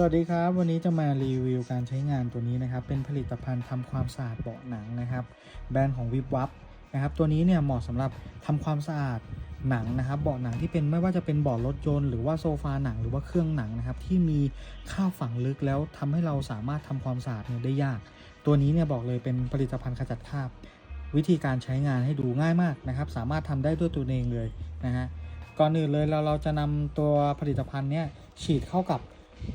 สวัสดีครับ วันนี้จะมารีวิวการใช้งานตัวนี้นะครับ เป็นผลิตภัณฑ์ทำความสะอาดเบาะหนังนะครับ แบรนด์ของวิบวับนะครับ ตัวนี้เนี่ยเหมาะสำหรับทำความสะอาดหนังนะครับเบาะหนังที่เป็นไม่ว่าจะเป็นเบาะรถยนต์หรือว่าโซฟาหนังหรือว่าเครื่องหนังนะครับ ที่มีข้าวฝังลึกแล้วทำให้เราสามารถทำความสะอาดเนี่ยได้ยาก ตัวนี้เนี่ยบอกเลยเป็นผลิตภัณฑ์ขจัดคราบวิธีการใช้งานให้ดูง่ายมากนะครับ สามารถทำได้ด้วยตัวเองเลยนะฮะก่อนอื่นเลยเราเราจะนำตัวผลิตภัณฑ์เนี่ยฉีดเข้ากับ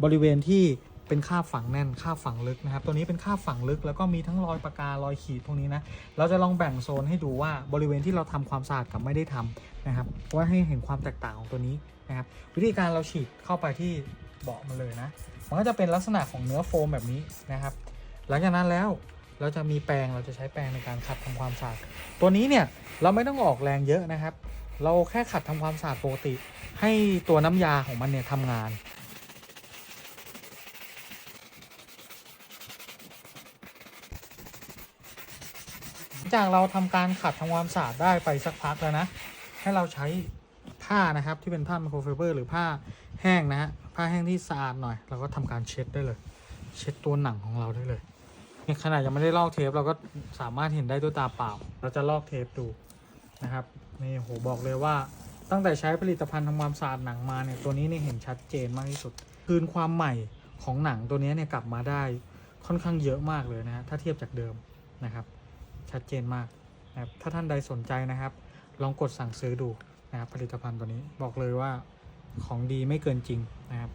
บริเวณที่เป็นคาบฝังแน่นคาบฝังลึกนะครับ ตัวนี้เป็นคาบฝังลึกแล้วก็มีทั้งรอยปากการอยขีดพวกนี้นะ เราจะลองแบ่งโซนให้ดูว่าบริเวณที่เราทำความสะอาดกับไม่ได้ทำนะครับว่าให้เห็นความแตกต่างของตัวนี้นะครับ วิธีการเราฉีดเข้าไปที่เบาะมาเลยนะ มันก็จะเป็นลักษณะของเนื้อโฟมแบบนี้นะครับ หลังจากนั้นแล้วเราจะมีแปรงเราจะใช้แปรงในการขัดทำความสะอาด ตัวนี้เนี่ยเราไม่ต้องออกแรงเยอะนะครับ เราแค่ขัดทำความสะอาดปกติ ให้ตัวน้ำยาของมันเนี่ยทำงาน หลัง จากเราทำการขัดทำความสะอาดได้ไปสักพักแล้วนะ ให้เราใช้ผ้านะครับที่เป็นผ้าไมโครไฟเบอร์หรือผ้าแห้งนะฮะผ้าแห้งที่สะอาดหน่อยเราก็ทำการเช็ดได้เลย เช็ดตัวหนังของเราได้เลยนี่ขนาดยังไม่ได้ลอกเทปเราก็สามารถเห็นได้ด้วยตาเปล่า เราจะลอกเทปดูนะครับนี่โหบอกเลยว่าตั้งแต่ใช้ผลิตภัณฑ์ทำความสะอาดหนังมาเนี่ยตัวนี้เนี่ยเห็นชัดเจนมากที่สุด คืนความใหม่ของหนังตัวนี้เนี่ยกลับมาได้ค่อนข้างเยอะมากเลยนะฮะถ้าเทียบจากเดิมนะครับ ชัดเจนมากนะครับถ้าท่านใดสนใจนะครับ ลองกดสั่งซื้อดูนะครับผลิตภัณฑ์ตัวนี้บอกเลยว่าของดีไม่เกินจริงนะครับ